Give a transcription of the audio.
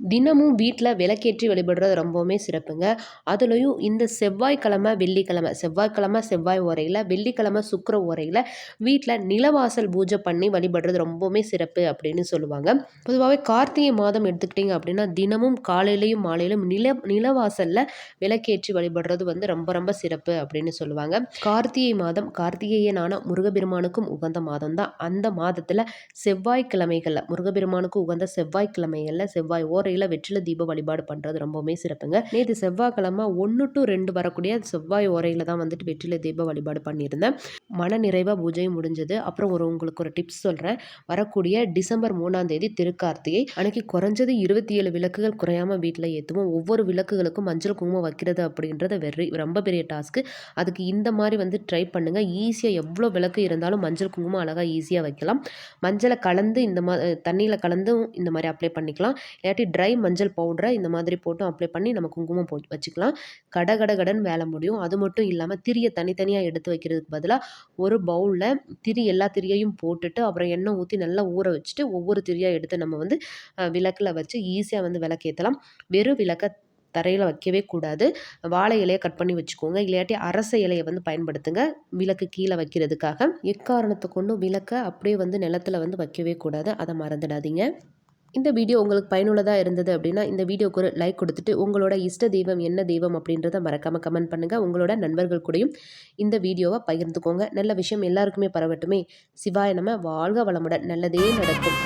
தினமும் வீட்டில் விளக்கேற்றி வழிபடுறது ரொம்பவுமே சிறப்புங்க. அதுலேயும் இந்த செவ்வாய்க்கிழமை வெள்ளிக்கிழமை செவ்வாய்க்கிழமை செவ்வாய் உரையில் வெள்ளிக்கிழமை சுக்கிர உரையில் வீட்டில் நிலவாசல் பூஜை பண்ணி வழிபடுறது ரொம்பவுமே சிறப்பு அப்படின்னு சொல்லுவாங்க. பொதுவாகவே கார்த்திகை மாதம் எடுத்துக்கிட்டிங்க அப்படின்னா தினமும் காலையிலையும் மாலையிலும் நில நிலவாசலில் விளக்கேற்றி வழிபடுறது வந்து ரொம்ப ரொம்ப சிறப்பு அப்படின்னு சொல்லுவாங்க. கார்த்திகை மாதம் கார்த்திகேயனான முருகபெருமானுக்கும் உகந்த மாதம் தான் அந்த மாதத்தில் செவ்வாய்க்கிழமைகளில் முருகபெருமானுக்கு உகந்த செவ்வாய்க்கிழமைகளில் செவ்வாய் ஓர் முறையில் வெற்றில தீப வழிபாடு பண்ணுறது ரொம்பவுமே சிறப்புங்க. நேற்று செவ்வாய்க்கிழமை ஒன்று டு ரெண்டு வரக்கூடிய செவ்வாய் உரையில் தான் வந்துட்டு வெற்றில தீப வழிபாடு பண்ணியிருந்தேன். மன நிறைவாக பூஜையும் முடிஞ்சது. அப்புறம் ஒரு உங்களுக்கு ஒரு டிப்ஸ் சொல்கிறேன் வரக்கூடிய டிசம்பர் மூணாம் தேதி திருக்கார்த்திகை. அன்னைக்கு குறைஞ்சது இருபத்தி ஏழு விளக்குகள் குறையாமல் வீட்டில் ஏற்றுவோம் ஒவ்வொரு விளக்குகளுக்கும் மஞ்சள் குங்குமம் வைக்கிறது அப்படின்றத வெறி ரொம்ப பெரிய டாஸ்க்கு. அதுக்கு இந்த மாதிரி வந்து ட்ரை பண்ணுங்கள் ஈஸியாக எவ்வளோ விளக்கு இருந்தாலும் மஞ்சள் குங்குமம் அழகாக ஈஸியாக வைக்கலாம். மஞ்சளை கலந்து இந்த மா தண்ணியில் கலந்தும் இந்த மாதிரி அப்ளை பண்ணிக்கலாம். இல்லாட்டி ட்ரை மஞ்சள் பவுடரை இந்த மாதிரி போட்டும் அப்ளை பண்ணி நம்ம குங்குமம் போட்டு வச்சுக்கலாம். கட கட கடன் வேலை முடியும். அது மட்டும் இல்லாமல் திரியை தனித்தனியாக எடுத்து வைக்கிறதுக்கு பதிலாக ஒரு பவுலில் திரி எல்லா திரியையும் போட்டுட்டு அப்புறம் எண்ணெய் ஊற்றி நல்லா ஊற வச்சுட்டு ஒவ்வொரு திரியாக எடுத்து நம்ம வந்து விளக்கில் வச்சு ஈஸியாக வந்து விளக்கேற்றலாம் வெறும் விளக்க தரையில் வைக்கவே கூடாது. வாழை இலையை கட் பண்ணி வச்சுக்கோங்க. இல்லாட்டி அரச இலையை வந்து பயன்படுத்துங்க. விளக்கு கீழே வைக்கிறதுக்காக. எக்காரணத்தை கொண்டும் விளக்கை அப்படியே வந்து நிலத்தில் வந்து வைக்கவே கூடாது. அதை மறந்துடாதீங்க. இந்த வீடியோ உங்களுக்கு பயனுள்ளதாக இருந்தது அப்படின்னா இந்த வீடியோக்கு ஒரு லைக் கொடுத்துட்டு உங்களோட இஷ்ட தெய்வம் என்ன தெய்வம் அப்படின்றத மறக்காமல் கமெண்ட் பண்ணுங்கள் உங்களோட நண்பர்கள் கூடயும் இந்த வீடியோவை பகிர்ந்துக்கோங்க. நல்ல விஷயம் எல்லாருக்குமே பரவட்டுமே. சிவாய நம்ம வாழ்க வளமுடன். நல்லதே நடக்கும்.